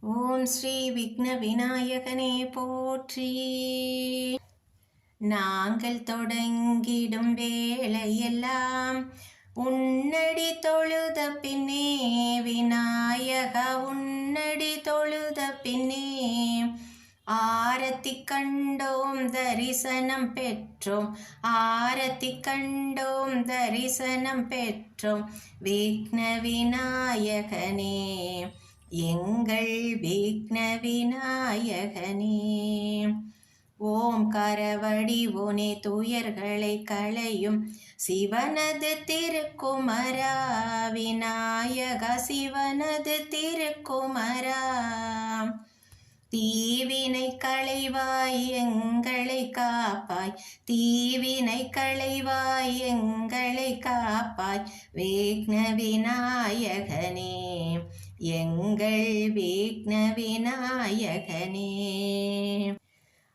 ஓம் ஸ்ரீ விக்ன விநாயகனே போற்றி. நாங்கள் தொடங்கிடும் வேலையெல்லாம் உன்னடி தொழுத பின்னே விநாயக உன்னடி தொழுத பின்னே ஆரத்தி கண்டோம் தரிசனம் பெற்றோம். ஆரத்தி கண்டோம் தரிசனம் பெற்றோம். விக்ன விநாயகனே எங்கள் விக்ன விநாயகனே ஓம் கரவடி உனே துயர்களை களையும் சிவனது திருக்குமரா விநாயக சிவனது திருக்குமரா. தீவினை களைவாய் எங்களை காப்பாய் தீவினை களைவாய் எங்களை காப்பாய் விக்ன விநாயகனே எங்கள் விக்ன விநாயகனே.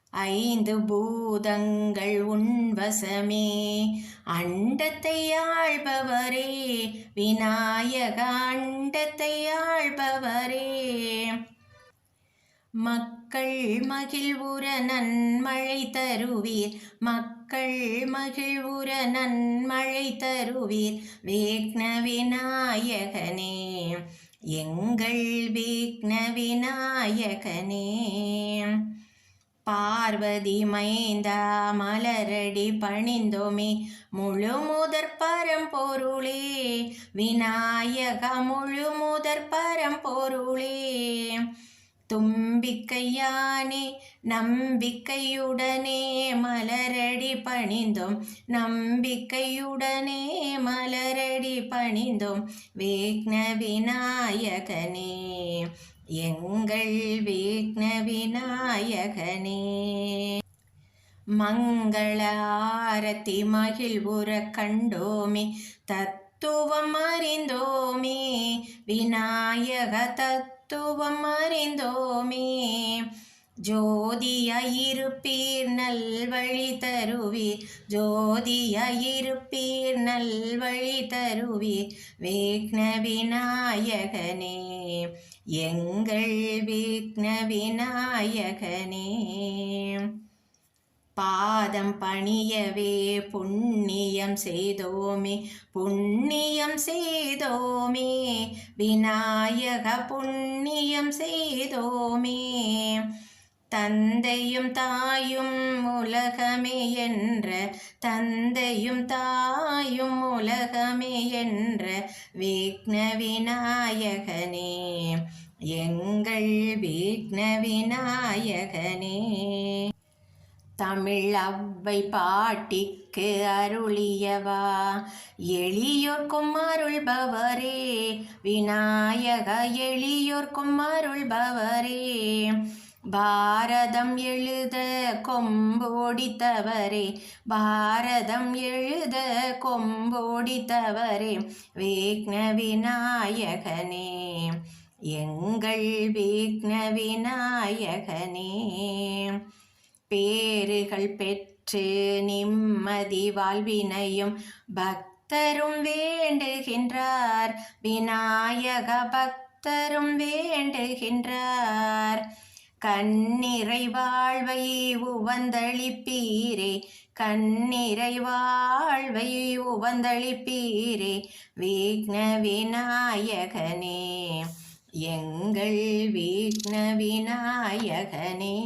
ஐந்து பூதங்கள் உன்வசமே அண்டத்தை ஆள்பவரே விநாயக அண்டத்தை ஆள்பவரே. மக்கள் மகிழ்வுற நன்மழை தருவீர் மக்கள் மகிழ்வுற நன்மழை தருவீர் வேக்ன விநாயகனே. எங்கள் விக்ன விநாயகனே பார்வதி மைந்தா மலரடி பணிந்தோமே முழு முதற் பரம்பொருளே விநாயக முழு முதற் பரம்பொருளே. தும்பிக்கையானே நம்பிக்கையுடனே மலரடி பணிந்தோம். நம்பிக்கையுடனே மலரடி பணிந்தோம். வேக்ன விநாயகனே எங்கள் விக்ன விநாயகனே மங்கள ஆரத்தி மகிழ்வுற கண்டோமே தத்துவம் அறிந்தோமே. விநாயக தத்துவம் தத்துவம் அறிந்தோமே ஜோதியாயிருப்பீர் நல்வழி தருவீர். ஜோதியாயிருப்பீர் நல்வழி தருவீர். வேக்ன விநாயகனே எங்கள் விக்ன விநாயகனே பாதம் பணியவே புண்ணியம் செய்தோமே புண்ணியம் செய்தோமே விநாயக புண்ணியம் செய்தோமே. தந்தையும் தாயும் உலகமே என்ற தந்தையும் தாயும் உலகமே என்ற விக்ன விநாயகனே எங்கள் விக்ன விநாயகனே. தமிழ் அவ்வை பாட்டிக்கு அருளியவா. எளியோர்க்கும் அருள்பவரே விநாயக எளியோர்க்கும் அருள்பவரே. பாரதம் எழுத கொம்போடித்தவரே பாரதம் எழுத கொம்போடித்தவரே விக்ன விநாயகனே. எங்கள் விக்ன விநாயகனே. பேறுகள் பெற்று நிம்மதி வாழ்வினையும் பக்தரும் வேண்டுகின்றார். விநாயக பக்தரும் வேண்டுகின்றார். கண்ணிறை வாழ்வை உவந்தளிப்பீரே கண்ணிறை வாழ்வை உவந்தளிப்பீரே விக்ன விநாயகனே எங்கள் விக்ன விநாயகனே.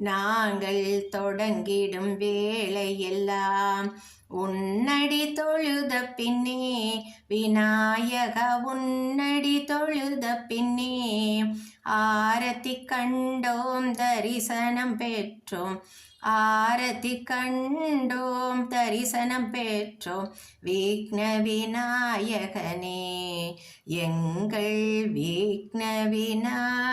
நாங்கள் தொடங்கிடும் வேலையெல்லாம் உன்னடி தொழுத பின்னே விநாயக உன்னடி தொழுத பின்னே. ஆரத்தி கண்டோம் தரிசனம் பெற்றோம். ஆரத்தி கண்டோம் தரிசனம் பெற்றோம். விக்ன விநாயகனே எங்கள் விக்ன விநாயகனே.